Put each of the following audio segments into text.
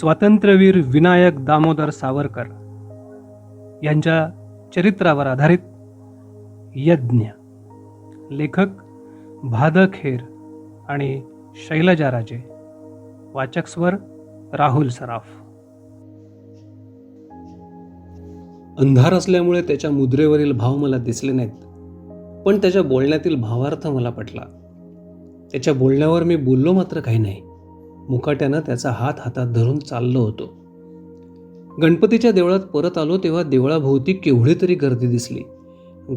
स्वातंत्र्यवीर विनायक दामोदर सावरकर यांच्या चरित्रावर आधारित यज्ञ. लेखक भाद खेर आणि शैलजा राजे. वाचक स्वर राहुल सराफ. अंधार असल्यामुळे त्याच्या मुद्रेवरील भाव मला दिसले नाहीत पण त्याच्या बोलण्यातील भावार्थ मला पटला. त्याच्या बोलण्यावर मी बोललो मात्र काही नाही. मुकाट्यानं त्याचा हात हातात धरून चाललो होतो. गणपतीच्या देवळात परत आलो तेव्हा देवळाभोवती केवढी तरी गर्दी दिसली.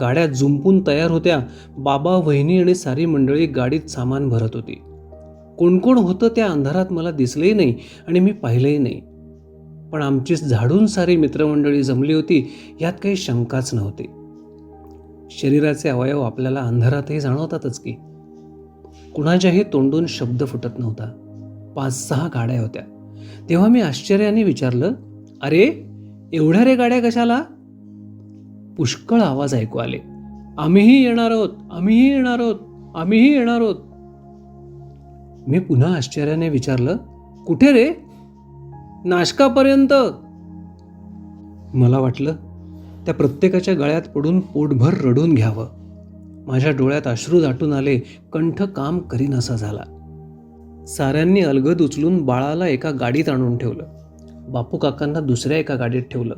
गाड्या जुंपून तयार होत्या बाबा वहिनी आणि सारी मंडळी गाडीत सामान भरत होती. कोण कोण होतं त्या अंधारात मला दिसलंही नाही आणि मी पाहिलंही नाही. पण आमची झाडून सारी मित्रमंडळी जमली होती यात काही शंकाच नव्हती. शरीराचे अवयव आपल्याला अंधारातही जाणवतातच की. कुणाच्याही तोंडून शब्द फुटत नव्हता. पाच सहा गाड्या होत्या. तेव्हा मी आश्चर्याने विचारलं अरे एवढ्या रे गाड्या कशाला? पुष्कळ आवाज ऐकू आले आम्हीही येणार आहोत आम्हीही येणार आहोत आम्हीही येणार आहोत. मी पुन्हा आश्चर्याने विचारलं कुठे रे? नाशकापर्यंत. मला वाटलं त्या प्रत्येकाच्या गळ्यात पडून पोटभर रडून घ्यावं. माझ्या डोळ्यात अश्रू दाटून आले कंठ काम करीनासा झाला. साऱ्यांनी अलगद उचलून बाळाला एका गाडीत आणून ठेवलं. बापू काकांना दुसऱ्या एका गाडीत ठेवलं.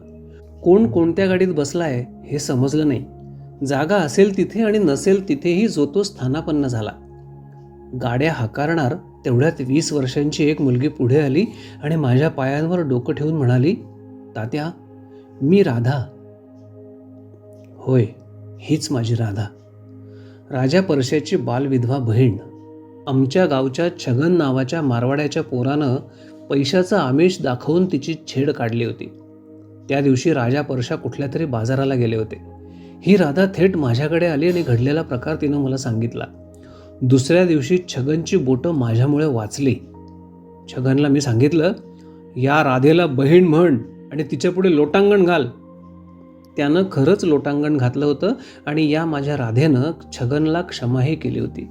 कोण कोणत्या गाडीत बसलाय हे समजलं नाही. जागा असेल तिथे आणि नसेल तिथेही जो तो स्थानापन्न झाला. गाड्या हाकारणार तेवढ्यात वीस वर्षांची एक मुलगी पुढे आली आणि माझ्या पायांवर डोकं ठेवून म्हणाली तात्या मी राधा. होय हीच माझी राधा. राजा परशाची बालविधवा बहीण आमच्या गावच्या छगन नावाच्या मारवाड्याच्या पोरानं पैशाचं आमिष दाखवून तिची छेड काढली होती. त्या दिवशी राजा परशा कुठल्या तरी बाजाराला गेले होते. ही राधा थेट माझ्याकडे आली आणि घडलेला प्रकार तिनं मला सांगितला. दुसऱ्या दिवशी छगनची बोटं माझ्यामुळे वाचली. छगनला मी सांगितलं या राधेला बहीण म्हण आणि तिच्यापुढे लोटांगण घाल. त्यानं खरंच लोटांगण घातलं होतं आणि या माझ्या राधेनं छगनला क्षमाही केली होती.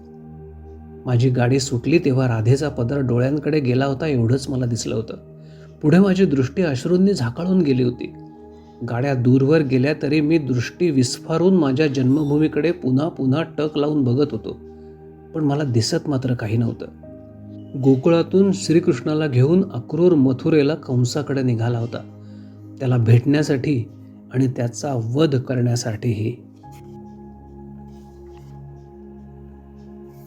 माझी गाडी सुटली तेव्हा राधेचा पदर डोळ्यांकडे गेला होता एवढंच मला दिसलं होतं. पुढे माझी दृष्टी अश्रूंनी झाकाळून गेली होती. गाड्या दूरवर गेल्या तरी मी दृष्टी विस्फारून माझ्या जन्मभूमीकडे पुन्हा पुन्हा टक लावून बघत होतो. पण मला दिसत मात्र काही नव्हतं. गोकुळातून श्रीकृष्णाला घेऊन अक्रूर मथुरेला कंसाकडे निघाला होता. त्याला भेटण्यासाठी आणि त्याचा वध करण्यासाठीही.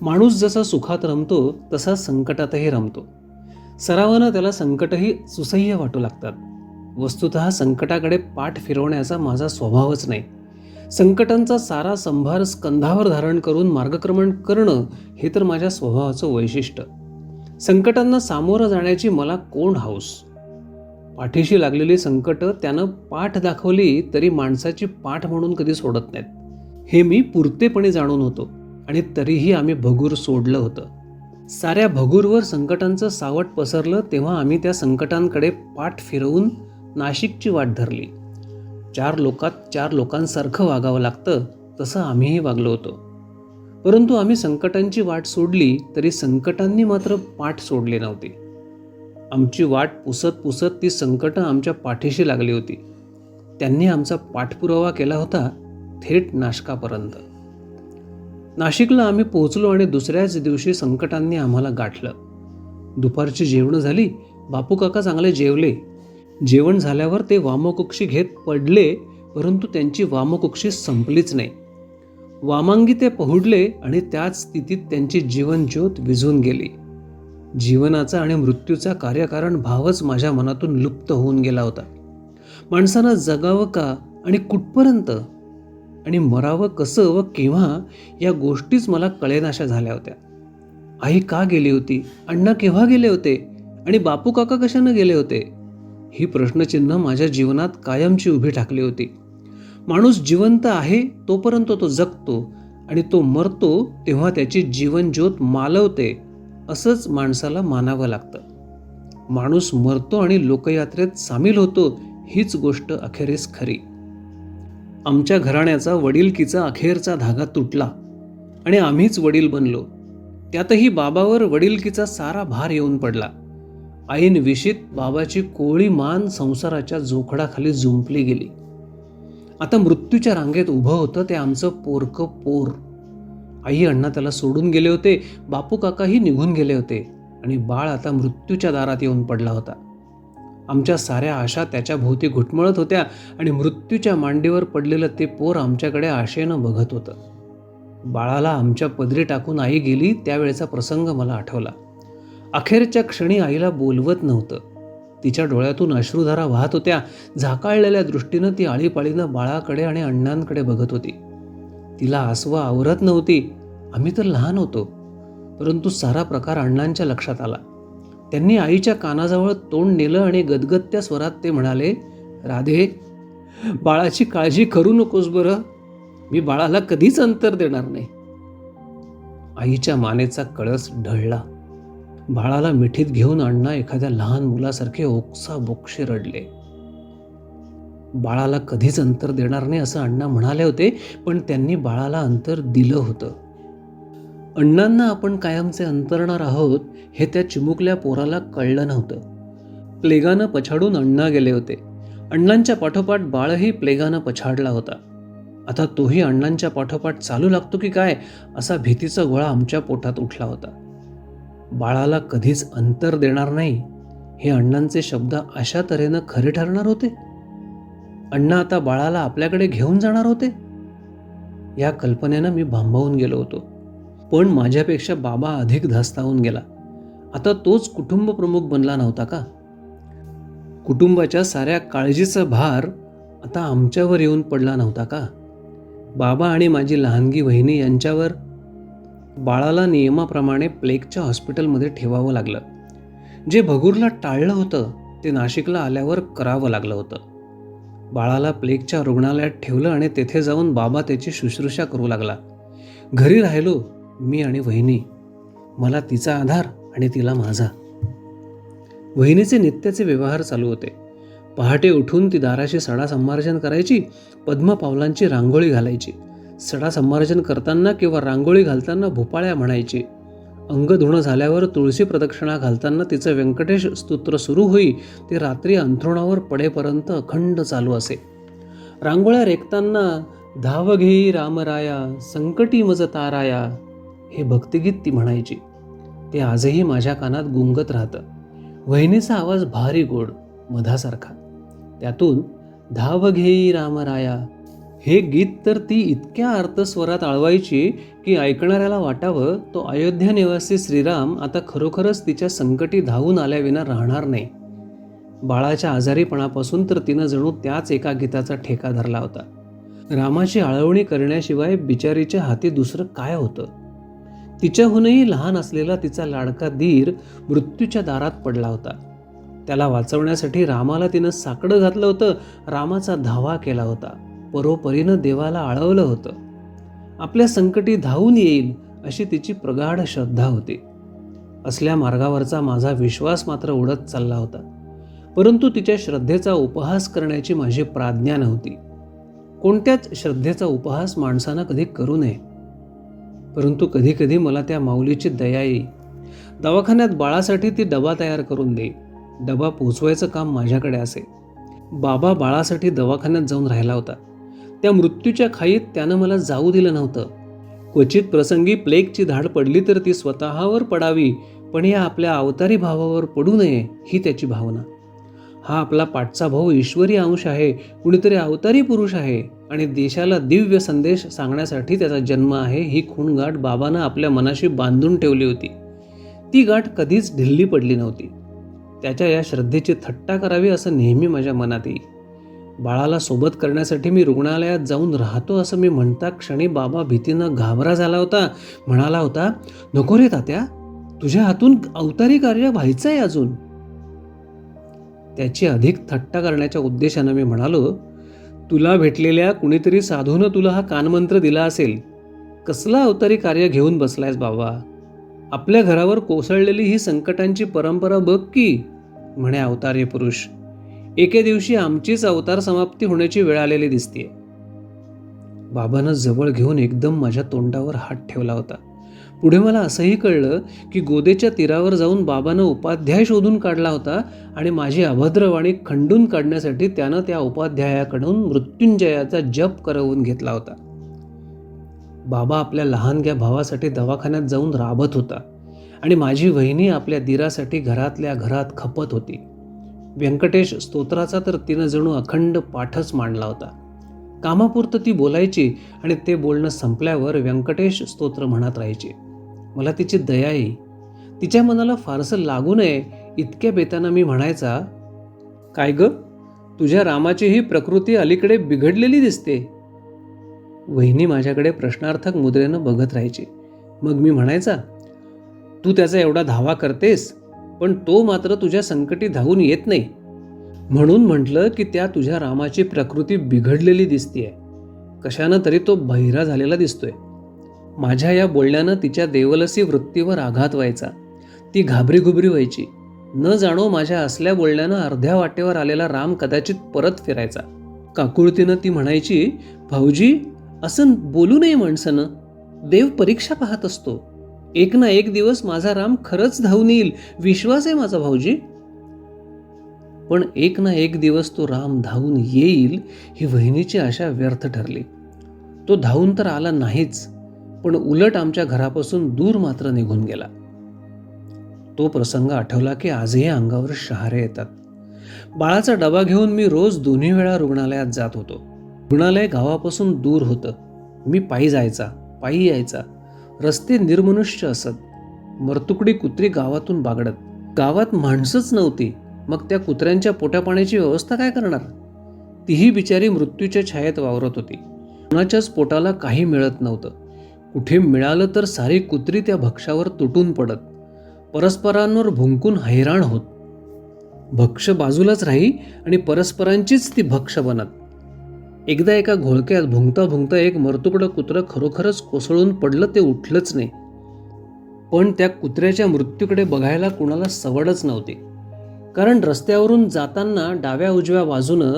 माणूस जसा सुखात रमतो तसा संकटातही रमतो. सरावानं त्याला संकटही सुसह्य वाटू लागतात. वस्तुत संकटाकडे पाठ फिरवण्याचा माझा स्वभावच नाही. संकटांचा सारा संभार स्कंधावर धारण करून मार्गक्रमण करणं हे तर माझ्या स्वभावाचं वैशिष्ट्य. संकटांना सामोरं जाण्याची मला कोण हौस पाठीशी लागलेली संकट त्यानं पाठ दाखवली तरी माणसाची पाठ म्हणून कधी सोडत नाहीत. हे मी पुरतेपणे जाणून होतो. आणि तरीही आम्ही भगूर सोडलं होतं. साऱ्या भगूरवर संकटांचं सावट पसरलं तेव्हा आम्ही त्या संकटांकडे पाठ फिरवून नाशिकची वाट धरली. चार लोकात चार लोकांसारखं वागावं लागतं तसं आम्हीही वागलो होतो. परंतु आम्ही संकटांची वाट सोडली तरी संकटांनी मात्र पाठ सोडले नव्हते. आमची वाट पुसत पुसत ती संकटं आमच्या पाठीशी लागली होती. त्यांनी आमचा पाठपुरावा केला होता थेट नाशकापर्यंत. नाशिकला आम्ही पोहोचलो आणि दुसऱ्याच दिवशी संकटांनी आम्हाला गाठलं. दुपारची जेवणं झाली बापू काका चांगले जेवले. जेवण झाल्यावर ते वामकुक्षी घेत पडले परंतु त्यांची वामकुक्षी संपलीच नाही. वामांगी ते पहुडले आणि त्याच स्थितीत त्यांची जीवनज्योत विझून गेली. जीवनाचा आणि मृत्यूचा कार्यकारण भावच माझ्या मनातून लुप्त होऊन गेला होता. माणसानं जगावं का आणि कुठपर्यंत? आणि मरावं कसं व केव्हा या गोष्टीच मला कळेनाशा झाल्या होत्या. आई का गेली होती? अण्णा केव्हा गेले होते? आणि बापू काका कशानं गेले होते? ही प्रश्नचिन्ह माझ्या जीवनात कायमची उभी टाकली होती. माणूस जिवंत आहे तोपर्यंत तो जगतो आणि तो मरतो तेव्हा त्याची जीवनज्योत मालवते असंच माणसाला मानावं लागतं. माणूस मरतो आणि लोकयात्रेत सामील होतो हीच गोष्ट अखेरीस खरी. आमच्या घराण्याचा वडीलकीचा अखेरचा धागा तुटला आणि आम्हीच वडील बनलो. त्यातही बाबावर वडीलकीचा सारा भार येऊन पडला. आईन विशीत बाबाची कोळी मान संसाराच्या जोखडाखाली झुंपली गेली. आता मृत्यूच्या रांगेत उभं होतं ते आमचं पोरकं पोर. आई अण्णा त्याला सोडून गेले होते बापू काकाही निघून गेले होते आणि बाळ आता मृत्यूच्या दारात येऊन पडला होता. आमच्या साऱ्या आशा त्याच्या भोवती घुटमळत होत्या आणि मृत्यूच्या मांडीवर पडलेलं ते पोर आमच्याकडे आशेनं बघत होतं. बाळाला आमच्या पदरी टाकून आई गेली त्यावेळेचा प्रसंग मला आठवला. अखेरच्या क्षणी आईला बोलवत नव्हतं. तिच्या डोळ्यातून अश्रुधारा वाहत होत्या. झाकाळलेल्या दृष्टीनं ती आळीपाळीनं बाळाकडे आणि अण्णांकडे बघत होती. तिला आसवं आवरत नव्हती. आम्ही तर लहान होतो. परंतु सारा प्रकार अण्णांच्या लक्षात आला. त्यांनी आईच्या कानाजवळ तोंड नेलं आणि गदगदत्या स्वरात ते म्हणाले राधे बाळाची काळजी करू नकोस बरं. मी बाळाला कधीच अंतर देणार नाही. आईच्या मानेचा कळस ढळला. बाळाला मिठीत घेऊन अण्णा एखाद्या लहान मुलासारखे ओक्सा बोक्षे रडले. बाळाला कधीच अंतर देणार नाही असं अण्णा म्हणाले होते पण त्यांनी बाळाला अंतर दिलं होतं. अण्णांना आपण कायमचे अंतरणार आहोत हे त्या चिमुकल्या पोराला कळलं नव्हतं. प्लेगानं पछाडून अण्णा गेले होते. अण्णांच्या पाठोपाठ बाळही प्लेगानं पछाडला होता. आता तोही अण्णांच्या पाठोपाठ चालू लागतो की काय असा भीतीचा गोळा आमच्या पोटात उठला होता. बाळाला कधीच अंतर देणार नाही हे अण्णांचे शब्द अशा तऱ्हेनं खरे ठरणार होते? अण्णा आता बाळाला आपल्याकडे घेऊन जाणार होते? या कल्पनेनं मी भांबावून गेलो होतो. पण माझ्यापेक्षा बाबा अधिक धास्तावून गेला. आता तोच कुटुंब प्रमुख बनला नव्हता का? कुटुंबाच्या साऱ्या काळजीचा भार आता आमच्यावर येऊन पडला नव्हता का? बाबा आणि माझी लहानगी वहिनी यांच्यावर बाळाला नियमाप्रमाणे प्लेगच्या हॉस्पिटलमध्ये ठेवावं लागलं. जे भगूरला टाळलं होतं ते नाशिकला आल्यावर करावं लागलं होतं. बाळाला प्लेगच्या रुग्णालयात ठेवलं आणि तेथे जाऊन बाबा त्याची शुश्रूषा करू लागला. घरी राहिलो मी आणि वहिनी मला तिचा आधार आणि तिला माझा. वहिनीचे नित्याचे व्यवहार चालू होते. पहाटे उठून ती दाराशी सडा संमार्जन करायची पद्मपावलांची रांगोळी घालायची. सडा संमार्जन करताना किंवा रांगोळी घालताना भोपाळ्या म्हणायची. अंग धुणं झाल्यावर तुळशी प्रदक्षिणा घालताना तिचं व्यंकटेश स्तोत्र सुरू होई ते रात्री अंथरुणावर पडेपर्यंत अखंड चालू असे. रांगोळ्या रेखताना धाव घेई रामराया संकटी मज ताराया हे भक्तिगीत ती म्हणायची. ते आजही माझ्या कानात गुंगत राहतं. वहिनीचा आवाज भारी गोड मधासारखा. त्यातून धाव घेई रामराया. हे गीत तर ती इतक्या अर्थस्वरात आळवायची की ऐकणाऱ्याला वाटावं तो अयोध्या निवासी श्रीराम आता खरोखरच तिच्या संकटी धावून आल्याविना राहणार नाही. बाळाच्या आजारीपणापासून तर तिनं जणू त्याच एका गीताचा ठेका धरला होता. रामाची आळवणी करण्याशिवाय बिचारीच्या हाती दुसरं काय होतं? तिच्याहूनही लहान असलेला तिचा लाडका धीर मृत्यूच्या दारात पडला होता. त्याला वाचवण्यासाठी रामाला तिनं साकडं घातलं होतं रामाचा धावा केला होता. परोपरीनं देवाला आळवलं होतं. आपल्या संकटी धावून येईल अशी तिची प्रगाढ श्रद्धा होती. असल्या मार्गावरचा माझा विश्वास मात्र उडत चालला होता. परंतु तिच्या श्रद्धेचा उपहास करण्याची माझी प्राज्ञा नव्हती. कोणत्याच श्रद्धेचा उपहास माणसानं कधी करू नये. परंतु कधीकधी मला त्या माऊलीची दया येई दवाखान्यात बाळासाठी ती डबा तयार करून दे. डबा पोचवायचं काम माझ्याकडे असे. बाबा बाळासाठी दवाखान्यात जाऊन राहिला होता. त्या मृत्यूच्या खाईत त्यानं मला जाऊ दिलं नव्हतं. क्वचित प्रसंगी प्लेगची धाड पडली तर ती स्वतःवर पडावी पण या आपल्या अवतारी भावावर पडू नये ही त्याची भावना. हा आपला पाठचा भाऊ ईश्वरी अंश आहे कुणीतरी अवतारी पुरुष आहे. आणि देशाला दिव्य संदेश सांगण्यासाठी त्याचा जन्म आहे. ही खूण गाठ बाबानं आपल्या मनाशी बांधून ठेवली होती. ती गाठ कधीच ढिल्ली पडली नव्हती. त्याच्या या श्रद्धेची थट्टा करावी असं नेहमी माझ्या मनात येईल. बाळाला सोबत करण्यासाठी मी रुग्णालयात जाऊन राहतो असं मी म्हणता क्षणी बाबा भीतीनं घाबरा झाला होता. म्हणाला होता नको रे तात्या तुझ्या हातून अवतारी कार्य व्हायचं आहे अजून. त्याची अधिक थट्टा करण्याच्या उद्देशानं मी म्हणालो तुला भेटलेल्या कुणीतरी साधूनं तुला हा कानमंत्र दिला असेल कसला अवतारी कार्य घेऊन बसलायस बाबा? आपल्या घरावर कोसळलेली ही संकटांची परंपरा बघ की म्हणे अवतारी पुरुष. एके दिवशी आमचीच अवतार समाप्ती होण्याची वेळ आलेली दिसतीये. बाबानं जवळ घेऊन एकदम माझ्या तोंडावर हात ठेवला होता. पुढे मला असंही कळलं की गोदेच्या तीरावर जाऊन बाबानं उपाध्याय शोधून काढला होता आणि माझी अभद्रवाणी खंडून काढण्यासाठी त्यानं त्या उपाध्यायाकडून मृत्युंजयाचा जप करवून घेतला होता. बाबा आपल्या लहानग्या भावासाठी दवाखान्यात जाऊन राबत होता आणि माझी वहिनी आपल्या दिरासाठी घरातल्या घरात खपत होती. व्यंकटेश स्तोत्राचा तर तिनं जणू अखंड पाठच मांडला होता. कामापुरतं ती बोलायची आणि ते बोलणं संपल्यावर व्यंकटेश स्तोत्र म्हणत राहायचे. मला तिची दया येई. तिच्या मनाला फारसं लागू नये इतक्या बेतानं मी म्हणायचा काय ग? तुझ्या रामाची ही प्रकृती अलीकडे बिघडलेली दिसते. वहिनी माझ्याकडे प्रश्नार्थक मुद्रेनं बघत राहायची. मग मी म्हणायचा तू त्याचा एवढा धावा करतेस पण तो मात्र तुझ्या संकटी धावून येत नाही. म्हणून म्हटलं की त्या तुझ्या रामाची प्रकृती बिघडलेली दिसतीये. कशानं तरी तो बहिरा झालेला दिसतोय. माझ्या या बोलण्यानं तिच्या देवलसी वृत्तीवर आघात व्हायचा. ती घाबरीघुबरी व्हायची. न जाणो माझ्या असल्या बोलण्यानं अर्ध्या वाटेवर आलेला राम कदाचित परत फिरायचा. काकुळतीनं ती म्हणायची भाऊजी असं बोलू नये माणसानं. देव परीक्षा पाहत असतो. एक ना एक दिवस माझा राम खरंच धावून येईल. विश्वास आहे माझा भाऊजी. पण एक ना एक दिवस तो राम धावून येईल ही वहिनीची आशा व्यर्थ ठरली. तो धावून तर आला नाहीच. पण उलट आमच्या घरापासून दूर मात्र निघून गेला. तो प्रसंग आठवला की आजही अंगावर शहारे येतात. बाळाचा डबा घेऊन मी रोज दोन्ही वेळा रुग्णालयात जात होतो. रुग्णालय गावापासून दूर होतं. मी पायी जायचा पायी यायचा. रस्ते निर्मनुष्य असत. मरतुकडी कुत्री गावातून बागडत. गावात माणसंच नव्हती. मग त्या कुत्र्यांच्या पोटापाण्याची व्यवस्था काय करणार? तीही बिचारी मृत्यूच्या छायेत वावरत होती. कुणाच्याच पोटाला काही मिळत नव्हतं. कुठे मिळालं तर सारी कुत्री त्या भक्ष्यावर तुटून पडत. परस्परांवर भुंकून हैराण होत. भक्ष बाजूलाच राही आणि परस्परांचीच ती भक्ष बनत. एकदा एका घोळक्यात भुंकता भुंकता एक मरतुकडं कुत्रं खरोखरच कोसळून पडलं ते उठलंच नाही. पण त्या कुत्र्याच्या मृत्यूकडे बघायला कुणाला सवडच नव्हती. कारण रस्त्यावरून जाताना डाव्या उजव्या बाजूनं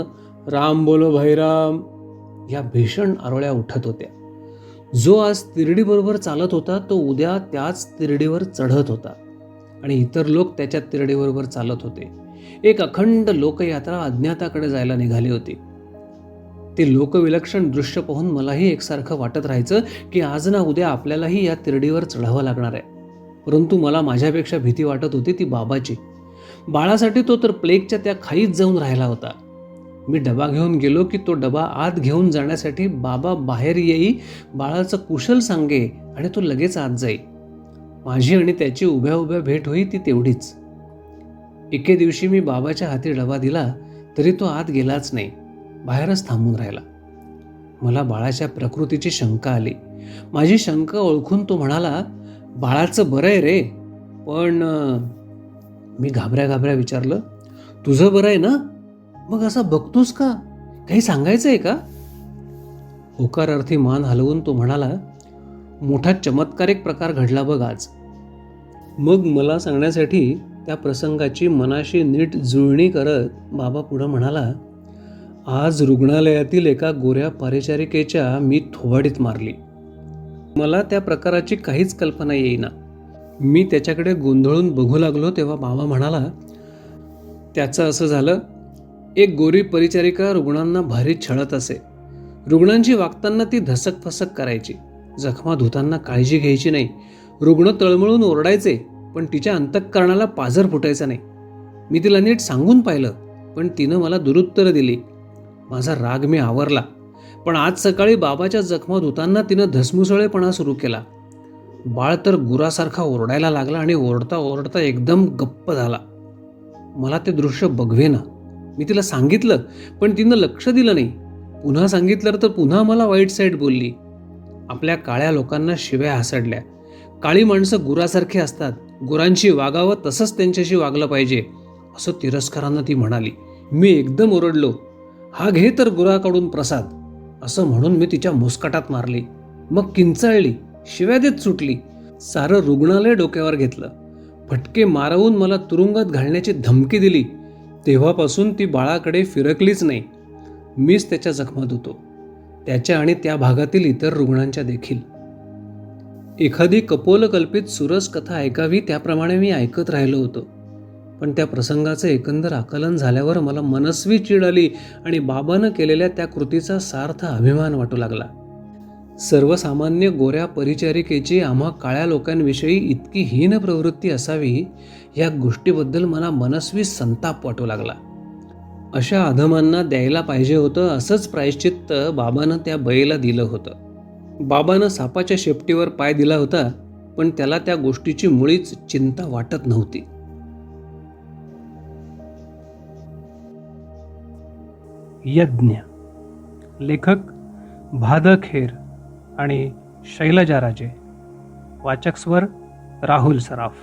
राम बोलो भैराम या भीषण आरोळ्या उठत होत्या. जो आज तिरडीबरोबर चालत होता तो उद्या त्याच तिरडीवर चढत होता. आणि इतर लोक त्याच्या तिरडीबरोबर चालत होते. एक अखंड लोकयात्रा अज्ञाताकडे जायला निघाली होती. ते लोकविलक्षण दृश्य पाहून मलाही एकसारखं वाटत राहायचं की आज ना उद्या आपल्यालाही या तिरडीवर चढावं लागणार आहे. परंतु मला माझ्यापेक्षा भीती वाटत होती ती बाबाची. बाळासाठी तो तर प्लेगच्या त्या खाईत जाऊन राहिला होता. मी डबा घेऊन गेलो की तो डबा आत घेऊन जाण्यासाठी बाबा बाहेर येई बाळाचं कुशल सांगे आणि तो लगेच आत जाई. माझी आणि त्याची उभ्या उभ्या भेट होई ती तेवढीच. एके दिवशी मी बाबाच्या हाती डबा दिला तरी तो आत गेलाच नाही बाहेरच थांबून राहिला. मला बाळाच्या प्रकृतीची शंका आली. माझी शंका ओळखून तो म्हणाला बाळाचं बरं आहे रे पण मी घाबऱ्या घाबऱ्या विचारलं तुझं बरं आहे ना? मग असं बघतोस का? काही सांगायचं आहे का? होकारार्थी मान हलवून तो म्हणाला मोठा चमत्कारिक प्रकार घडला बघ आज. मग मला सांगण्यासाठी त्या प्रसंगाची मनाशी नीट जुळणी करत बाबा पुढं म्हणाला आज रुग्णालयातील एका गोऱ्या परिचारिकेच्या मी थोवाडीत मारली. मला त्या प्रकाराची काहीच कल्पना येईना. मी त्याच्याकडे गोंधळून बघू लागलो तेव्हा बाबा म्हणाला त्याचं असं झालं एक गोरी परिचारिका रुग्णांना भारी छळत असे. रुग्णांची वागताना ती धसक फसक करायची. जखमा धुताना काळजी घ्यायची नाही. रुग्ण तळमळून ओरडायचे पण तिच्या अंतःकरणाला पाझर फुटायचा नाही. मी तिला नीट सांगून पाहिलं पण तिनं मला दुरुत्तर दिली. माझा राग मी आवरला. पण आज सकाळी बाबाच्या जखमा धुताना तिनं धसमुसळेपणा सुरू केला. बाळ तर गुरासारखा ओरडायला लागला आणि ओरडता ओरडता एकदम गप्प झाला. मला ते दृश्य बघवेना. मी तिला सांगितलं पण तिनं लक्ष दिलं नाही. पुन्हा सांगितलं तर पुन्हा मला वाईट साईड बोलली. आपल्या काळ्या लोकांना शिव्या हासडल्या. काळी माणसं गुरासारखी असतात. गुरांशी वागावं तसंच त्यांच्याशी वागलं पाहिजे असं तिरस्कारानं ती म्हणाली. मी एकदम ओरडलो. हा घे तर गुराकडून प्रसाद असं म्हणून मी तिच्या मुस्कटात मारली. मग किंचाळली शिव्या देत सुटली. सारं रुग्णालय डोक्यावर घेतलं. फटके मारवून मला तुरुंगात घालण्याची धमकी दिली. तेव्हापासून ती बाळाकडे फिरकलीच नाही. मीच त्याच्या जखमात होतो. त्याच्या आणि त्या भागातील इतर रुग्णांच्या देखील. एखादी कपोलकल्पित सुरस कथा ऐकावी त्याप्रमाणे मी ऐकत राहिलो होतो. पण त्या प्रसंगाचं एकंदर आकलन झाल्यावर मला मनस्वी चीड आली आणि बाबानं केलेल्या त्या कृतीचा सार्थ अभिमान वाटू लागला. सर्वसामान्य गोऱ्या परिचारिकेची आम्हा काळ्या लोकांविषयी इतकी हीन प्रवृत्ती असावी या गोष्टीबद्दल मला मनस्वी संताप वाटू लागला. अशा अधमांना द्यायला पाहिजे होतं असंच प्रायश्चित्त बाबानं त्या बैला दिलं होतं. बाबानं सापाच्या शेपटीवर पाय दिला होता पण त्याला त्या गोष्टीची मुळीच चिंता वाटत नव्हती. यज्ञ. लेखक भादखेर. आणि शैलजा राजे. वाचक स्वर राहुल सराफ.